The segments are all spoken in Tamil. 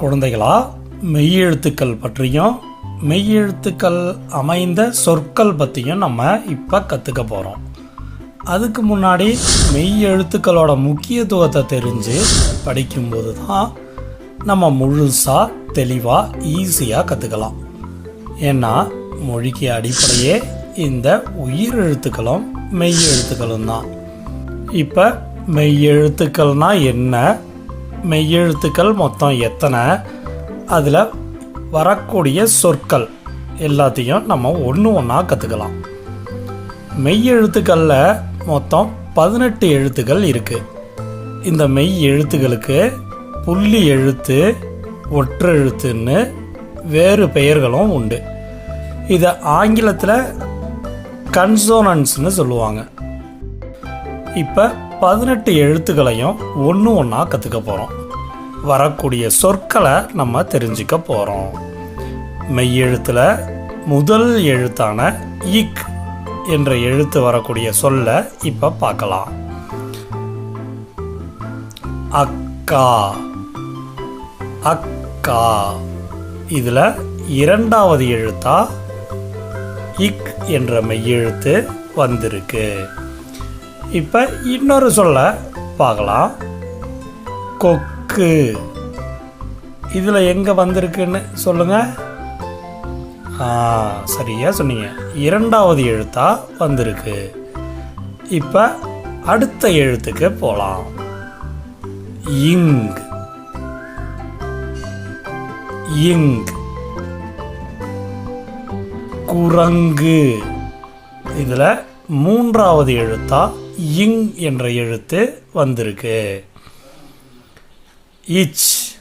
குழந்தைகளா மெய்யெழுத்துக்கள் பற்றியும் மெய்யெழுத்துக்கள் அமைந்த சொற்கள் பற்றியும் நம்ம இப்போ கற்றுக்க போகிறோம் அதுக்கு முன்னாடி மெய்யெழுத்துக்களோட முக்கியத்துவத்தை தெரிஞ்சு படிக்கும்போது தான் நம்ம முழுசாக தெளிவாக ஈஸியாக கற்றுக்கலாம் ஏன்னா மொழிக்கு அடிப்படையே இந்த உயிர் எழுத்துக்களும் மெய் எழுத்துக்களும் தான் இப்போ மெய்யெழுத்துக்கள்னால் என்ன? மெய்யெழுத்துக்கள் மொத்தம் எத்தனை? அதில் வரக்கூடிய சொற்கள் எல்லாத்தையும் நம்ம ஒன்று ஒன்றா கற்றுக்கலாம் மெய்யெழுத்துக்களில் மொத்தம் பதினெட்டு எழுத்துக்கள் இருக்குது இந்த மெய் எழுத்துக்களுக்கு புள்ளி எழுத்து ஒற்றெழுத்துன்னு வேறு பெயர்களும் உண்டு. இதை ஆங்கிலத்தில் கன்சோனன்ஸ்னு சொல்லுவாங்க. இப்போ பதினெட்டு எழுத்துக்களையும் ஒன்று ஒன்றா கற்றுக்க போகிறோம் வரக்கூடிய சொற்களை நம்ம தெரிஞ்சுக்க போகிறோம் மெய்யெழுத்தில் முதல் எழுத்தான இக் என்ற எழுத்து வரக்கூடிய சொல்ல இப்போ பார்க்கலாம். அக்கா அக்கா. இதில் இரண்டாவது எழுத்தா இக் என்ற மெய்யெழுத்து வந்திருக்கு. இப்போ இன்னொரு சொல்ல பார்க்கலாம். கொக்கு. இதில் எங்கே வந்திருக்குன்னு சொல்லுங்கள் ஆ சொன்னீங்க. இரண்டாவது எழுத்தாக வந்திருக்கு. இப்போ அடுத்த எழுத்துக்கு போகலாம் இங் இங் குரங்கு. இதில் மூன்றாவது எழுத்தாக இங் என்ற எழுத்து வந்திருக்கு. இச்.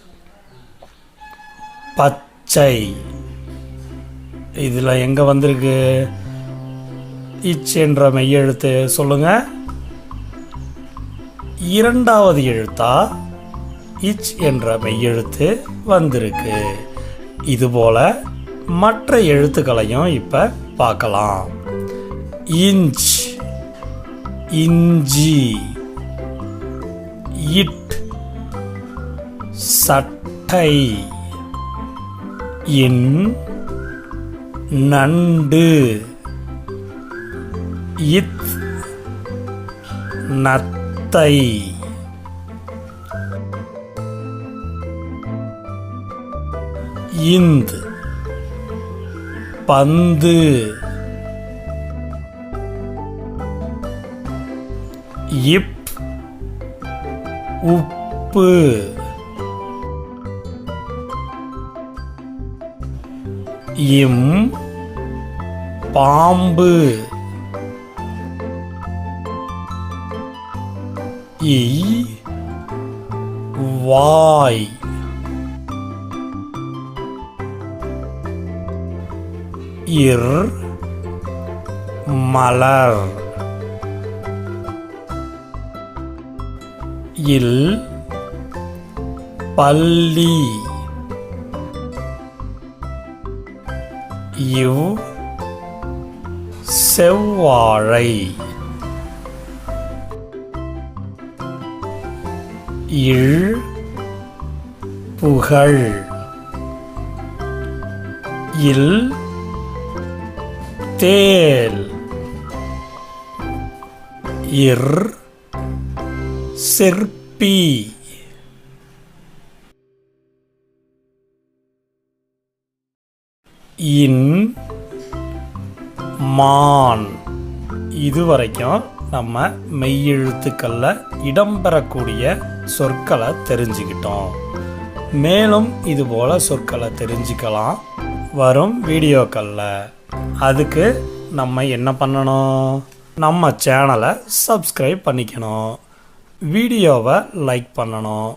பச்சை. இதில் எங்கே வந்திருக்கு? இச் என்ற மெய்யெழுத்து சொல்லுங்க. இரண்டாவது எழுத்தா? இச் என்ற மெய்யெழுத்து வந்திருக்கு. இதுபோல மற்ற எழுத்துக்களையும் இப்போ பார்க்கலாம். இன்ச் இஞ்சி இட் சட்டை இன் நண்டு இத் நத்தை. இந்த் பந்து. இப் உப்பு. இம் பாம்பு. இ வாய். இர் மலர். இல் பள்ளி. இவ் செவ்வாழை. இழ் புகழ். இல் தேல். இர் சிற்பி இன் மான். இதுவரைக்கும் நம்ம மெய்யெழுத்துக்களில் இடம்பெறக்கூடிய சொற்களை தெரிஞ்சுக்கிட்டோம். மேலும் இதுபோல் சொற்களை தெரிஞ்சுக்கலாம் வரும் வீடியோக்களில். அதுக்கு நம்ம என்ன பண்ணணும்? நம்ம சேனலை சப்ஸ்கிரைப் பண்ணிக்கணும். வீடியோவை லைக் பண்ணணும்.